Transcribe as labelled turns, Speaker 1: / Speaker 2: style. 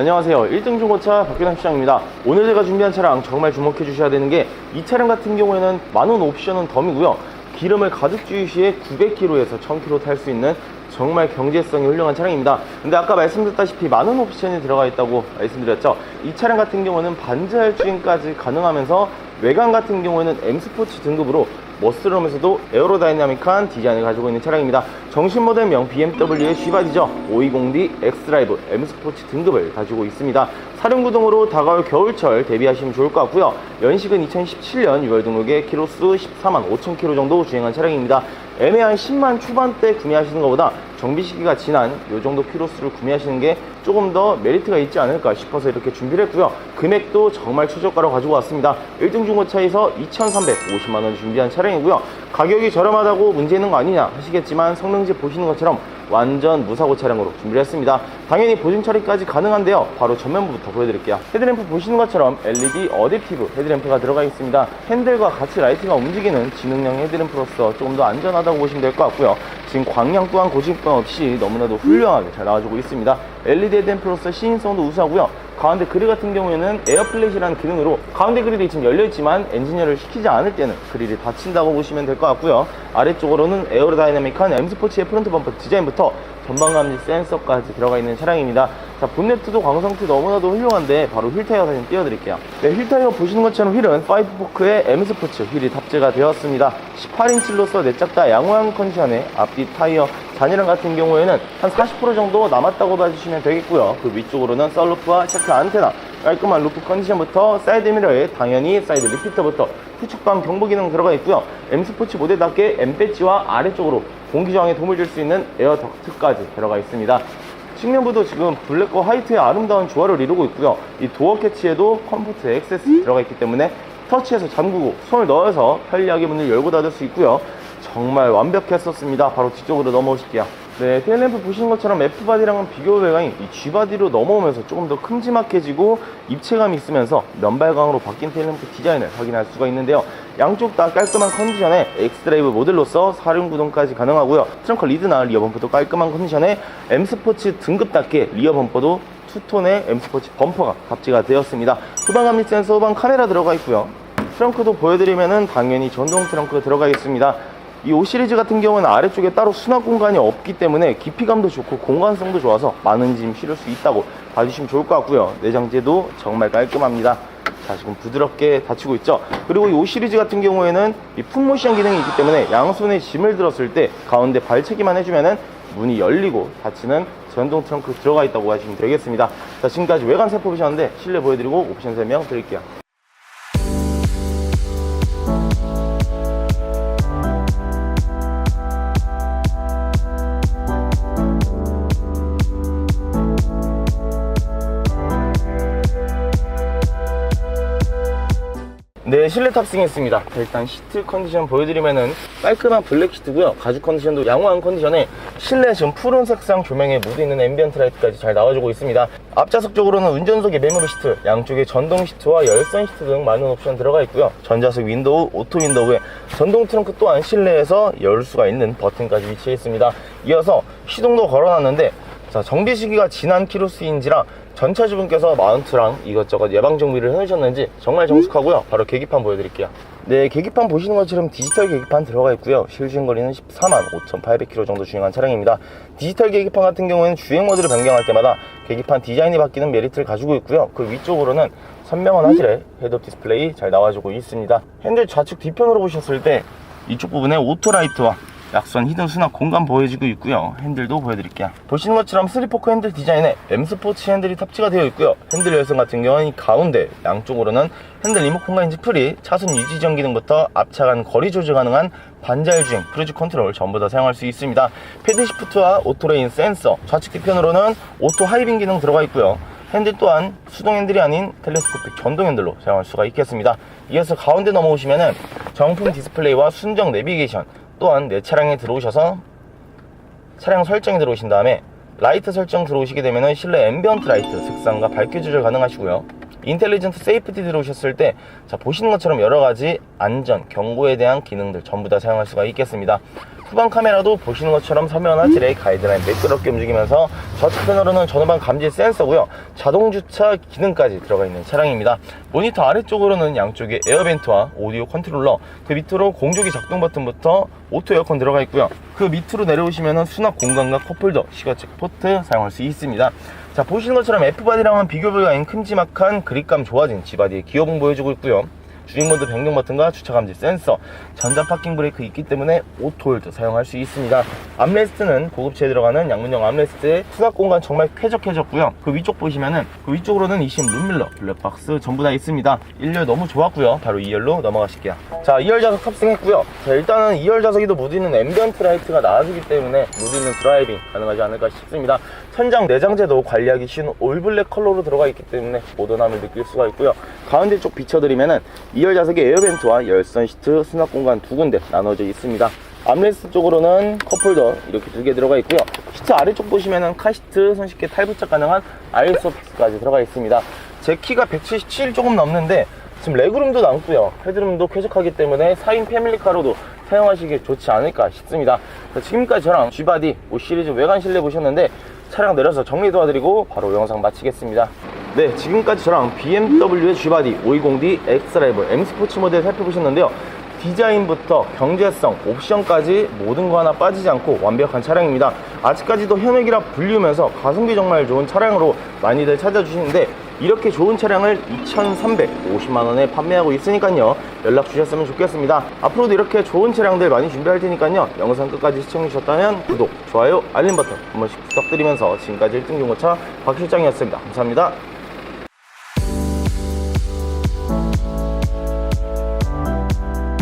Speaker 1: 안녕하세요. 1등 중고차 박균환 시장입니다. 오늘 제가 준비한 차량 정말 주목해 주셔야 되는 게 이 차량 같은 경우에는 많은 옵션은 덤이고요. 기름을 가득 주유 시에 900km에서 1000km 탈 수 있는 정말 경제성이 훌륭한 차량입니다. 근데 아까 말씀드렸다시피 많은 옵션이 들어가 있다고 말씀드렸죠. 이 차량 같은 경우는 반자율 주행까지 가능하면서 외관 같은 경우에는 M 스포츠 등급으로 멋스러우면서도 에어로다이나믹한 디자인을 가지고 있는 차량입니다. 정신 모델명 BMW의 G바디죠. 520D X드라이브 M 스포츠 등급을 가지고 있습니다. 사륜구동으로 다가올 겨울철 대비하시면 좋을 것 같고요. 연식은 2017년 6월 등록에 키로수 14만 5천 킬로 정도 주행한 차량입니다. 애매한 10만 초반대 구매하시는 것보다 정비 시기가 지난 이 정도 키로수를 구매하시는 게 조금 더 메리트가 있지 않을까 싶어서 이렇게 준비를 했고요. 금액도 정말 최저가로 가지고 왔습니다. 1등 중고차에서 2,350만 원 준비한 차량이고요. 가격이 저렴하다고 문제 있는 거 아니냐 하시겠지만 성능지 보시는 것처럼 완전 무사고 차량으로 준비를 했습니다. 당연히 보증 처리까지 가능한데요. 바로 전면부부터 보여드릴게요. 헤드램프 보시는 것처럼 LED 어댑티브 헤드램프가 들어가 있습니다. 핸들과 같이 라이트가 움직이는 지능형 헤드램프로서 조금 더 안전하다고 보시면 될 것 같고요. 지금 광량 또한 고집감 없이 너무나도 훌륭하게 잘 나와주고 있습니다. LED 헤드램프로서 시인성도 우수하고요. 가운데 그릴 같은 경우에는 에어플랫이라는 기능으로 가운데 그릴이 지금 열려있지만 엔지니어를 시키지 않을 때는 그릴이 닫힌다고 보시면 될 것 같고요. 아래쪽으로는 에어로다이나믹한 M스포츠의 프론트 범퍼 디자인부터 전방감지 센서까지 들어가 있는 차량입니다. 자, 본네트도 광성트 너무나도 훌륭한데 바로 휠 타이어 사진 띄워드릴게요. 네, 휠 타이어 보시는 것처럼 휠은 5포크의 M스포츠 휠이 탑재가 되었습니다. 18인치로서 내짝 다 양호한 컨디션의 앞뒤 타이어 잔이랑 같은 경우에는 한 40% 정도 남았다고 봐주시면 되겠고요. 그 위쪽으로는 썬루프와 샤크 안테나, 깔끔한 루프 컨디션부터 사이드 미러에 당연히 사이드 리피터부터 후측방 경보 기능 들어가 있고요. M 스포츠 모델답게 M 배지와 아래쪽으로 공기 저항에 도움을 줄 수 있는 에어 덕트까지 들어가 있습니다. 측면부도 지금 블랙과 화이트의 아름다운 조화를 이루고 있고요. 이 도어 캐치에도 컴포트 액세스 들어가 있기 때문에 터치해서 잠그고 손을 넣어서 편리하게 문을 열고 닫을 수 있고요. 정말 완벽했었습니다. 바로 뒤쪽으로 넘어오실게요. 네, 테일램프 보시는 것처럼 F바디랑은 비교 외관이 이 G바디로 넘어오면서 조금 더 큼지막해지고 입체감이 있으면서 면발광으로 바뀐 테일램프 디자인을 확인할 수가 있는데요. 양쪽 다 깔끔한 컨디션의 X드라이브 모델로서 사륜 구동까지 가능하고요. 트렁크 리드나 리어 범퍼도 깔끔한 컨디션의 M스포츠 등급답게 리어 범퍼도 투톤의 M스포츠 범퍼가 탑재가 되었습니다. 후방 감리 센서, 후방 카메라 들어가 있고요. 트렁크도 보여드리면은 당연히 전동 트렁크가 들어가 있습니다. 이 5 시리즈 같은 경우는 아래쪽에 따로 수납 공간이 없기 때문에 깊이감도 좋고 공간성도 좋아서 많은 짐 실을 수 있다고 봐주시면 좋을 것 같고요. 내장재도 정말 깔끔합니다. 자, 지금 부드럽게 닫히고 있죠. 그리고 이5 시리즈 같은 경우에는 이 풋모션 기능이 있기 때문에 양손에 짐을 들었을 때 가운데 발차기만 해주면은 문이 열리고 닫히는 전동 트렁크 들어가 있다고 하시면 되겠습니다. 자, 지금까지 외관 세포 보셨는데 실내 보여드리고 옵션 설명 드릴게요. 네, 실내 탑승했습니다. 자, 일단 시트 컨디션 보여드리면은 깔끔한 블랙 시트고요. 가죽 컨디션도 양호한 컨디션에 실내 지금 푸른 색상 조명에 묻어있는 앰비언트 라이트까지 잘 나와주고 있습니다. 앞좌석 쪽으로는 운전석에 메모리 시트, 양쪽에 전동 시트와 열선 시트 등 많은 옵션 들어가 있고요. 전자석 윈도우, 오토 윈도우에 전동 트렁크 또한 실내에서 열 수가 있는 버튼까지 위치해 있습니다. 이어서 시동도 걸어놨는데 자, 정비 시기가 지난 키로수인지라 전차 주분께서 마운트랑 이것저것 예방 정비를 해놓으셨는지 정말 정숙하고요. 바로 계기판 보여드릴게요. 네, 계기판 보시는 것처럼 디지털 계기판 들어가 있고요. 실주행 거리는 14만 5,800km 정도 주행한 차량입니다. 디지털 계기판 같은 경우에는 주행 모드를 변경할 때마다 계기판 디자인이 바뀌는 메리트를 가지고 있고요. 그 위쪽으로는 선명한 화질의 헤드업 디스플레이 잘 나와주고 있습니다. 핸들 좌측 뒤편으로 보셨을 때 이쪽 부분에 오토라이트와 약선 히든 수납 공간 보여지고 있고요. 핸들도 보여드릴게요. 보시는 것처럼 3포크 핸들 디자인에 M 스포츠 핸들이 탑재가 되어 있고요. 핸들 열선 같은 경우는 이 가운데 양쪽으로는 핸들 리모컨과 인지 프리 차선 유지 전 기능부터 앞차 간 거리 조절 가능한 반자율 주행 크루즈 컨트롤 전부 다 사용할 수 있습니다. 패드 시프트와 오토레인 센서 좌측 뒤편으로는 오토 하이빙 기능 들어가 있고요. 핸들 또한 수동 핸들이 아닌 텔레스코픽 전동 핸들로 사용할 수가 있겠습니다. 이어서 가운데 넘어오시면은 정품 디스플레이와 순정 내비게이션 또한 내 차량에 들어오셔서 차량 설정에 들어오신 다음에 라이트 설정 들어오시게 되면 실내 앰비언트 라이트 색상과 밝기 조절 가능하시고요 인텔리전트 세이프티 들어오셨을 때 자, 보시는 것처럼 여러 가지 안전, 경고에 대한 기능들 전부 다 사용할 수가 있겠습니다 후방 카메라도 보시는 것처럼 선명한 화질의 가이드라인 매끄럽게 움직이면서 좌측 패널은 전후방 감지 센서고요. 자동 주차 기능까지 들어가 있는 차량입니다. 모니터 아래쪽으로는 양쪽에 에어벤트와 오디오 컨트롤러, 그 밑으로 공조기 작동 버튼부터 오토 에어컨 들어가 있고요. 그 밑으로 내려오시면 수납 공간과 컵홀더, 시가책 포트 사용할 수 있습니다. 자 보시는 것처럼 F바디랑은 비교 불가인 큼지막한 그립감 좋아진 G바디의 기어봉 보여주고 있고요. 주행모드 변경 버튼과 주차 감지 센서, 전자 파킹 브레이크 있기 때문에 오토홀드 사용할 수 있습니다. 암레스트는 고급차에 들어가는 양문형 암레스트에 수납 공간 정말 쾌적해졌고요. 그 위쪽 보시면은 그 위쪽으로는 20 룸밀러, 블랙박스 전부 다 있습니다. 1열 너무 좋았고요. 바로 2열로 넘어가실게요. 자, 2열 좌석 탑승했고요. 자, 일단은 2열 좌석에도 무드 있는 앰비언트 라이트가 나와주기 때문에 무드 있는 드라이빙 가능하지 않을까 싶습니다. 천장 내장재도 관리하기 쉬운 올블랙 컬러로 들어가 있기 때문에 모던함을 느낄 수가 있고요. 가운데 쪽 비춰드리면은 2열 좌석에 에어벤트와 열선 시트 수납 공간 두 군데 나눠져 있습니다. 암레스트 쪽으로는 컵홀더 이렇게 두 개 들어가 있고요. 시트 아래쪽 보시면은 카시트 손쉽게 탈부착 가능한 아이소픽스까지 들어가 있습니다. 제 키가 177 조금 넘는데 지금 레그룸도 남고요. 헤드룸도 쾌적하기 때문에 4인 패밀리카로도 사용하시기 좋지 않을까 싶습니다. 자, 지금까지 저랑 G바디 5 시리즈 외관 실내 보셨는데 차량 내려서 정리 도와드리고 바로 영상 마치겠습니다. 네, 지금까지 저랑 BMW의 G바디 520D 엑스라이브 M 스포츠 모델 살펴보셨는데요. 디자인부터 경제성, 옵션까지 모든 거 하나 빠지지 않고 완벽한 차량입니다. 아직까지도 현역이라 불리우면서 가성비 정말 좋은 차량으로 많이들 찾아주시는데 이렇게 좋은 차량을 2,350만원에 판매하고 있으니까요. 연락 주셨으면 좋겠습니다. 앞으로도 이렇게 좋은 차량들 많이 준비할 테니까요. 영상 끝까지 시청해주셨다면 구독, 좋아요, 알림 버튼 한 번씩 부탁드리면서 지금까지 1등 중고차 박 실장이었습니다. 감사합니다.